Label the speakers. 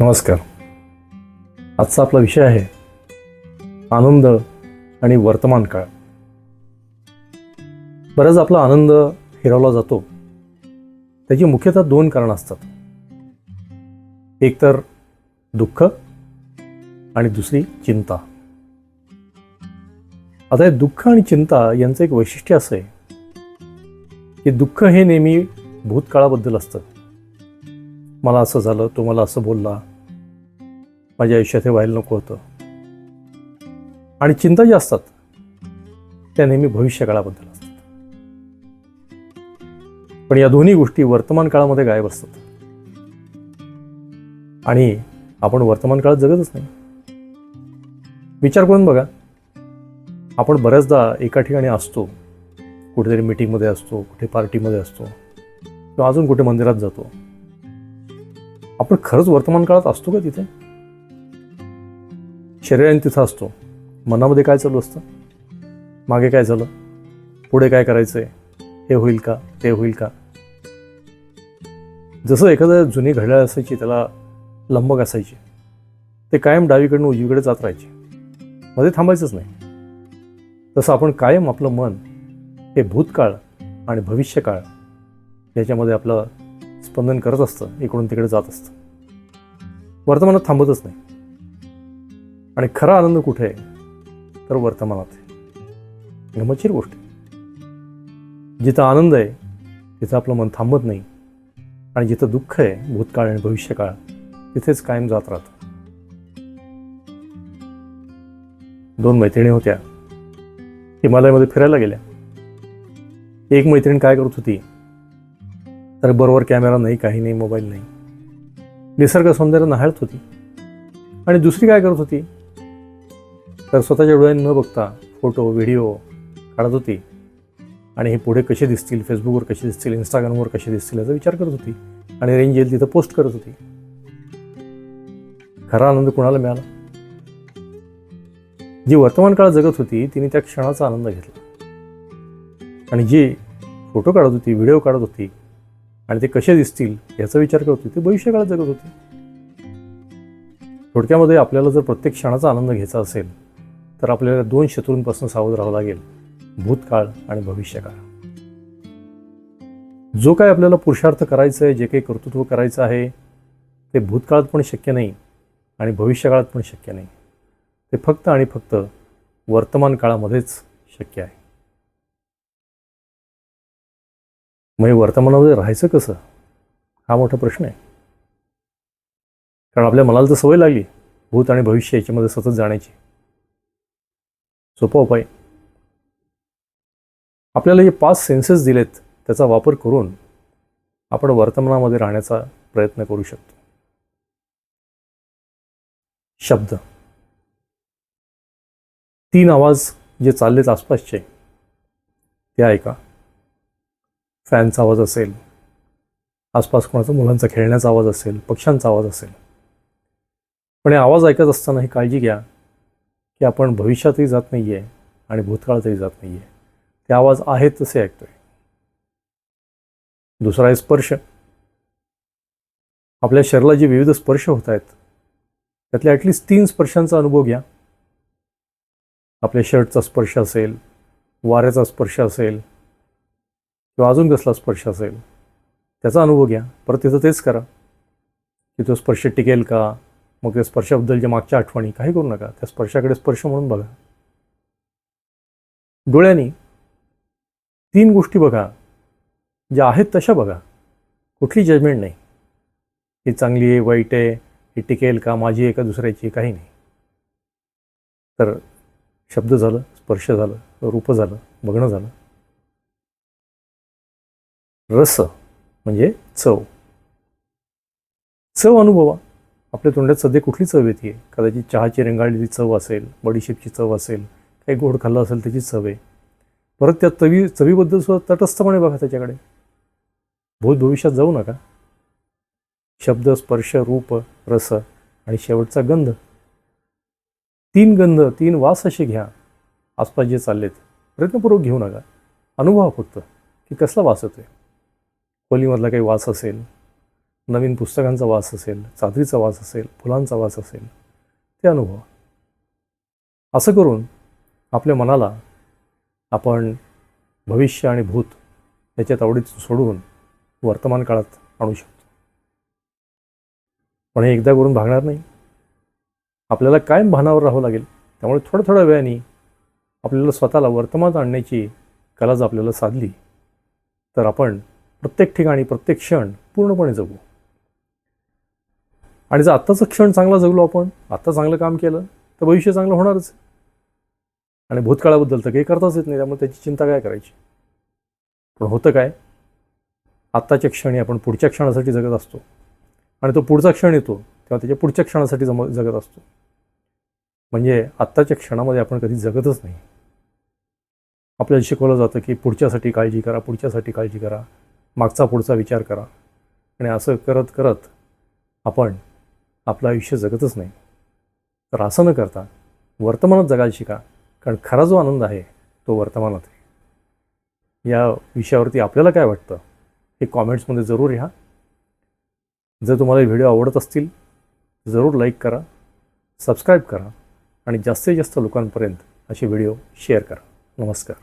Speaker 1: नमस्कार. आजचा आपला विषय आहे आनंद आणि वर्तमान काळ. बराच आपला आनंद हिरावला जातो. त्याची मुख्यतः दोन कारणं असतात. एक तर दुःख आणि दुसरी चिंता. आता हे दुःख आणि चिंता यांचं एक वैशिष्ट्य असं आहे की दुःख हे नेहमी भूतकाळाबद्दल असतं. मला असं झालं तो मला असं बोलला. माझ्या आयुष्यात हे व्हायला नको होतं. आणि चिंता ज्या असतात त्या नेहमी भविष्यकाळाबद्दल असतात. पण या दोन्ही गोष्टी वर्तमान काळामध्ये गायब असतात. आणि आपण वर्तमान काळात जगतच नाही. विचार करून बघा आपण बऱ्याचदा एका ठिकाणी असतो कुठेतरी मीटिंगमध्ये असतो कुठे पार्टीमध्ये असतो किंवा अजून कुठे मंदिरात जातो. आपण खरंच वर्तमान काळात असतो का तिथे? शरीराने तिथं असतो. मनामध्ये काय चालू असतं? मागे काय झालं? पुढे काय करायचंय? हे होईल का? ते होईल का? जसं एखादं जुनी घड्याळ असायची त्याला लंबक असायची. ते कायम डावीकडून उजवीकडे जात राहायचे. मध्ये थांबायचंच नाही. तसं आपण कायम आपलं मन हे भूतकाळ आणि भविष्यकाळ याच्यामध्ये आपलं स्पंदन करत असतं इकडून तिकडे जात असतं. वर्तमानात थांबतच नाही. आणि खरा आनंद कुठे आहे? तर वर्तमानात आहे. गमतशीर गोष्ट जिथं आनंद आहे तिथं आपलं मन थांबत नाही. आणि जिथं दुःख आहे भूतकाळ आणि भविष्यकाळ तिथेच कायम जात राहतं. दोन मैत्रिणी होत्या. हिमालयामध्ये फिरायला गेल्या. एक मैत्रीण काय करत होती? तर बरोबर कॅमेरा नाही काही नाही मोबाईल नाही. निसर्ग सौंदर्य नहाळत होती. आणि दुसरी काय करत होती? तर स्वतःच्या डोळ्यांनी न बघता फोटो व्हिडिओ काढत होती. आणि हे पुढे कसे दिसतील फेसबुकवर कसे दिसतील इंस्टाग्रामवर कसे दिसतील याचा विचार करत होती. आणि रेंज येईल तिथं पोस्ट करत होती. खरा आनंद कुणाला मिळाला? जी वर्तमान काळात जगत होती तिने त्या क्षणाचा आनंद घेतला. आणि जी फोटो काढत होती व्हिडिओ काढत होती आणि ते कसे दिसतील याचा विचार करत होते. ते भविष्यकाळात जगत होते. थोडक्यामध्ये आपल्याला जर प्रत्येक क्षणाचा आनंद घ्यायचा असेल तर आपल्याला दोन शत्रूंपासून सावध राहावं लागेल भूतकाळ आणि भविष्यकाळ. जो काय आपल्याला पुरुषार्थ करायचं आहे जे काही कर्तृत्व करायचं आहे ते भूतकाळात पण शक्य नाही आणि भविष्यकाळात पण शक्य नाही. ते फक्त आणि फक्त वर्तमान काळामध्येच शक्य आहे. म्हणजे वर्तमानामध्ये राहायचं कसं? हा मोठा प्रश्न आहे. कारण आपल्या मनाला तर सवय लागली भूत आणि भविष्य याच्यामध्ये सतत जाण्याची. सोपा उपाय. आपल्याला जे पाच सेन्सेस दिलेत त्याचा वापर करून आपण वर्तमानामध्ये राहण्याचा प्रयत्न करू शकतो. शब्द. तीन आवाज जे चाललेत आसपासचे ते ऐका. फॅनचा आवाज असेल आसपास कोणाचा मुलांचा खेळण्याचा आवाज असेल पक्ष्यांचा आवाज असेल. पण हे आवाज ऐकत असताना ही काळजी घ्या की आपण भविष्यातही जात नाही आहे आणि भूतकाळातही जात नाही आहे ते आवाज आहेत तसे ऐकतोय. दुसरा आहे स्पर्श. आपल्या शरीराला जे विविध स्पर्श होत आहेत त्यातल्या ॲटलिस्ट तीन स्पर्शांचा अनुभव घ्या. आपल्या शर्टचा स्पर्श असेल वाऱ्याचा स्पर्श असेल किंवा अजून कसला स्पर्श असेल त्याचा अनुभव घ्या. परत तिथं तेच करा. की तो स्पर्श टिकेल का? मग त्या स्पर्शाबद्दलच्या मागच्या आठवणी काही करू नका. त्या स्पर्शाकडे स्पर्श म्हणून बघा. डोळ्यांनी तीन गोष्टी बघा. ज्या आहेत तशा बघा. कुठली जजमेंट नाही. ही चांगली आहे वाईट आहे ही टिकेल का? माझी आहे का? दुसऱ्याची काही नाही. तर शब्द झालं स्पर्श झालं रूप झालं बघणं झालं. रस म्हणजे चव. चव अनुभवा. आपल्या तोंडात सध्या कुठली चव येते? कदाचित चहाची रेंगाळलेली चव असेल बडीशेपची चव असेल काही गोड खाल्लं असेल त्याची चव आहे. परत त्या चवी चवीबद्दल सुद्धा तटस्थपणे बघा त्याच्याकडे. भूत भविष्यात जाऊ नका. शब्द स्पर्श रूप रस आणि शेवटचा गंध. तीन गंध तीन वास असे घ्या. आसपास जे चाललेत प्रयत्नपूर्वक घेऊ नका. अनुभवा फक्त की कसला वास येतोय? खोलीमधला काही वास असेल नवीन पुस्तकांचा वास असेल चादरीचा वास असेल फुलांचा वास असेल ते अनुभव. असं करून आपल्या मनाला आपण भविष्य आणि भूत याच्यात आवडीत सोडून वर्तमान काळात आणू शकतो. पण हे एकदा करून भागणार नाही. आपल्याला कायम भानावर राहावं लागेल. त्यामुळे थोड्या थोड्या वेळाने आपल्याला स्वतःला वर्तमानात आणण्याची कला जर आपल्याला साधली तर आपण प्रत्येक ठिकाणी प्रत्येक क्षण पूर्णपणे जगू. आणि जर आत्ताचा क्षण चांगला जगलो आपण आत्ता चांगलं काम केलं तर भविष्य चांगलं होणारच. आणि भूतकाळाबद्दल तर काही करताच येत नाही त्यामुळे त्याची चिंता काय करायची? पण होतं काय? आत्ताच्या क्षणी आपण पुढच्या क्षणासाठी जगत असतो. आणि तो पुढचा क्षण येतो तेव्हा त्याच्या पुढच्या क्षणासाठी जम जगत असतो. म्हणजे आत्ताच्या क्षणामध्ये आपण कधी जगतच नाही. आपल्याला शिकवलं जातं की पुढच्यासाठी काळजी करा पुढच्यासाठी काळजी करा. मागचा पुढचा विचार करा. आणि असं करत करत आपण आपलं आयुष्य जगतच नाही. तर असं न करता वर्तमानात जगायला शिका. कारण खरा जो आनंद आहे तो वर्तमानात आहे. या विषयावरती आपल्याला काय वाटतं हे कॉमेंट्समध्ये जरूर लिहा. जर तुम्हाला व्हिडिओ आवडत असतील जरूर लाईक करा सबस्क्राईब करा आणि जास्तीत जास्त लोकांपर्यंत असे व्हिडिओ शेअर करा. नमस्कार.